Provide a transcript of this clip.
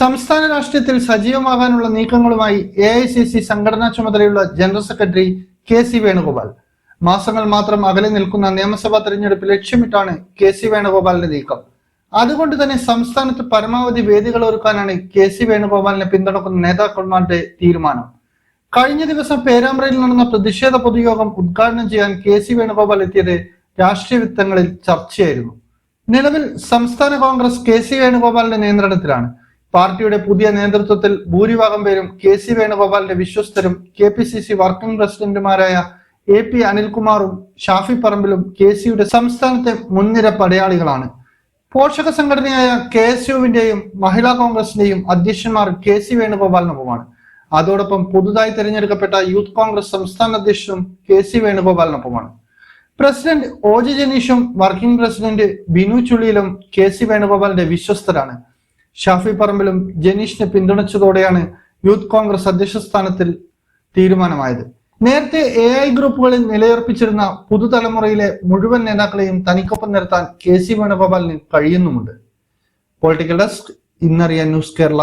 സംസ്ഥാന രാഷ്ട്രീയത്തിൽ സജീവമാകാനുള്ള നീക്കങ്ങളുമായി എ ഐ സി സി സംഘടനാ ചുമതലയുള്ള general secretary K C Venugopal. മാസങ്ങൾ മാത്രം അകലെ നിൽക്കുന്ന നിയമസഭാ തെരഞ്ഞെടുപ്പ് ലക്ഷ്യമിട്ടാണ് കെ സി വേണുഗോപാലിന്റെ നീക്കം. അതുകൊണ്ട് തന്നെ സംസ്ഥാനത്ത് പരമാവധി വേദികൾ ഒരുക്കാനാണ് കെ സി വേണുഗോപാലിനെ പിന്തുണക്കുന്ന നേതാക്കന്മാരുടെ തീരുമാനം. കഴിഞ്ഞ ദിവസം പേരാമ്പ്രയിൽ നടന്ന പ്രതിഷേധ പൊതുയോഗം ഉദ്ഘാടനം ചെയ്യാൻ കെ സി വേണുഗോപാൽ എത്തിയത് രാഷ്ട്രീയ വൃത്തങ്ങളിൽ ചർച്ചയായിരുന്നു. നിലവിൽ സംസ്ഥാന കോൺഗ്രസ് കെ സി വേണുഗോപാലിന്റെ നിയന്ത്രണത്തിലാണ്. പാർട്ടിയുടെ പുതിയ നേതൃത്വത്തിൽ ഭൂരിഭാഗം പേരും കെ സി വേണുഗോപാലിന്റെ വിശ്വസ്തരും K P C C working പ്രസിഡന്റുമാരായ എ പി അനിൽകുമാറും ഷാഫി പറമ്പിലും കെ സിയുടെ സംസ്ഥാനത്തെ മുൻനിര പടയാളികളാണ്. പോഷക സംഘടനയായ കെ എസ് യുവിന്റെയും മഹിളാ കോൺഗ്രസിന്റെയും അധ്യക്ഷന്മാർ കെ സി വേണുഗോപാലിനൊപ്പമാണ്. അതോടൊപ്പം പുതുതായി തിരഞ്ഞെടുക്കപ്പെട്ട യൂത്ത് കോൺഗ്രസ് സംസ്ഥാന അധ്യക്ഷനും കെ സി വേണുഗോപാലിനൊപ്പമാണ്. പ്രസിഡന്റ് ഒ ജി ജനീഷും വർക്കിംഗ് പ്രസിഡന്റ് ബിനു ചുള്ളിയിലും കെ സി വേണുഗോപാലിന്റെ വിശ്വസ്തരാണ്. ഷാഫി പറമ്പിലും ജനീഷിനെ പിന്തുണച്ചതോടെയാണ് യൂത്ത് കോൺഗ്രസ് അധ്യക്ഷ സ്ഥാനത്തിൽ തീരുമാനമായത്. നേരത്തെ എ ഐ ഗ്രൂപ്പുകളിൽ നിലയുറപ്പിച്ചിരുന്ന പുതുതലമുറയിലെ മുഴുവൻ നേതാക്കളെയും തനിക്കൊപ്പം നിർത്താൻ കെ സി വേണുഗോപാലിന് കഴിയുന്നുമുണ്ട്. പൊളിറ്റിക്കൽ ഡെസ്ക് ഇന്നറിയാൻ ന്യൂസ് കേരള.